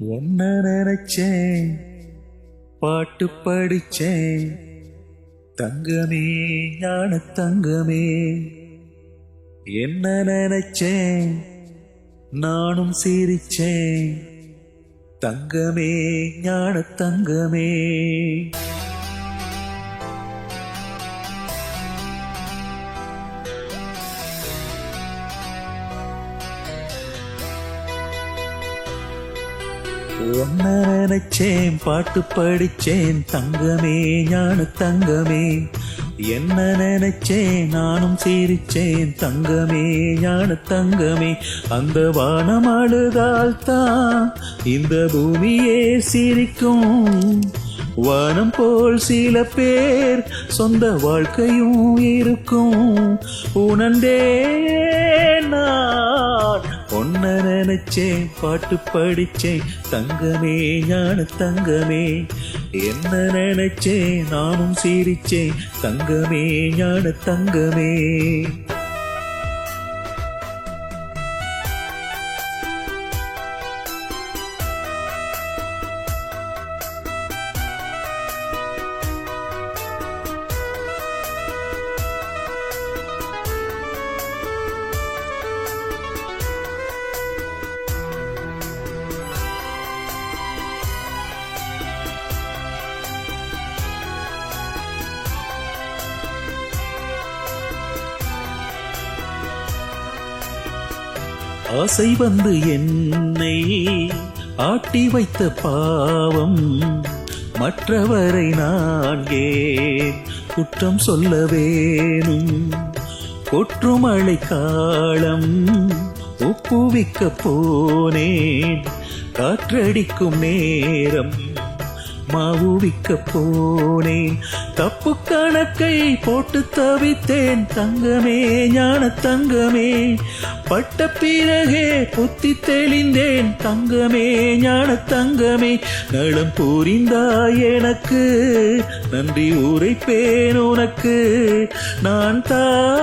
ஒன்ன நினைச்சேன் பாட்டு படிச்சேன். தங்கமே ஞான தங்கமே. என்ன நினைச்சேன் நானும் சிரிச்சேன். தங்கமே ஞான தங்கமே. ஒன்ன நினைச்சேன் பாட்டு படிச்சேன் தங்கமே ஞான தங்கமே. என்ன நினைச்சேன் நானும் சிரிச்சேன் தங்கமே ஞான தங்கமே. அந்த வானம் அழுதால் தான் இந்த பூமியே சிரிக்கும். வானம் போல் சில பேர் சொந்த வாழ்க்கையும் இருக்கும். உணர்ந்தே நான் ஒன்ன நினைச்சேன் பாட்டு படிச்சேன். தங்கமே ஞான தங்கமே. என்ன நினைச்சேன் நானும் சிரிச்சேன். தங்கமே ஞான தங்கமே. ஆசை வந்து என்னை ஆட்டி வைத்த பாவம். மற்றவரை நான் ஏன் குற்றம் சொல்ல வேணும்? கொற்றுமழை காலம் ஒப்புவிக்க போனேன். காற்றடிக்கும் நேரம் மாவுவிக்க போனேன். தப்பு கணக்கை போட்டு தவித்தேன். தங்கமே ஞான தங்கமே. பட்ட பிறகே புத்தி தெளிந்தேன். தங்கமே ஞான தங்கமே. நலம் புரிந்தாய் எனக்கு. நன்றி உரைப்பேன் உனக்கு. நான் தான்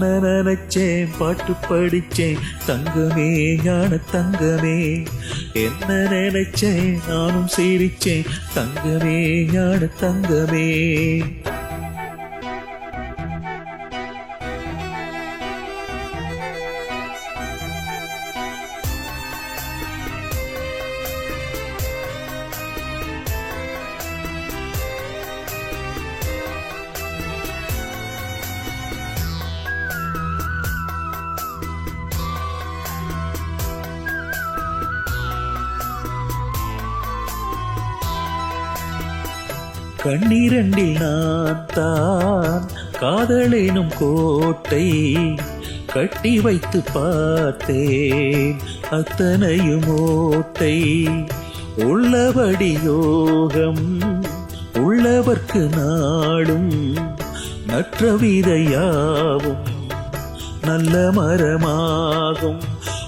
பொன்ன நினைச்சேன்? பாட்டு படிச்சேன். தங்கமே ஞான தங்கமே. என்ன நினைச்சேன்? நானும் சிரிச்சேன். தங்கமே ஞான தங்கமே. கண்ணீரண்டில் நான் தான் காதலேனும் கோட்டை கட்டி வைத்து பார்த்தேன். அத்தனையும் ஓட்டை உள்ளபடி யோகம் உள்ளவர்க்கு நாடும் நற்றவிதையாவும் நல்ல மரமாகும்.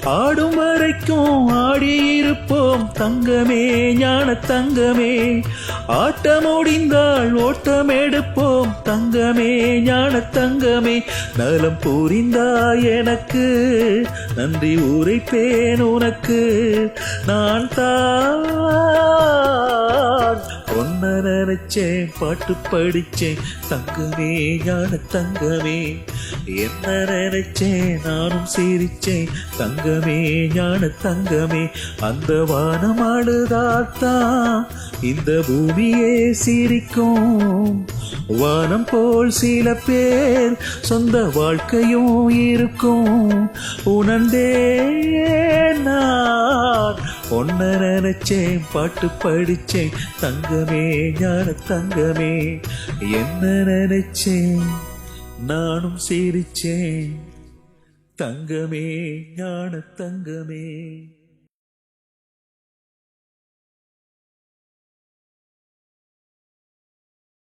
ஆடும் வரைக்கும் ஆடியிருப்போம். தங்கமே ஞான தங்கமே. ஆட்டம் முடிந்தால் ஓட்டம் எடுப்போம். தங்கமே ஞான தங்கமே. நலம் புரிந்தாய் எனக்கு நன்றி உரைப்பேன் உனக்கு. நான் தான் நினைச்சேன் பாட்டு படிச்சேன் தங்கமே ஞான தங்கமே என்ன நினைச்சேன் நானும் சிரிச்சேன் தங்கமே ஞான தங்கமே. அந்த வானம் இந்த பூமியே சிரிக்கும். வானம் போல் சில பேர் சொந்த வாழ்க்கையும் இருக்கும். உணர்ந்தே நான். ஒன்ன நினைச்சேன் பாட்டு படிச்சேன். தங்கமே ஞான தங்கமே. என்ன நினைச்சேன்? நானும் சிரிச்சேன். தங்கமே ஞான தங்கமே.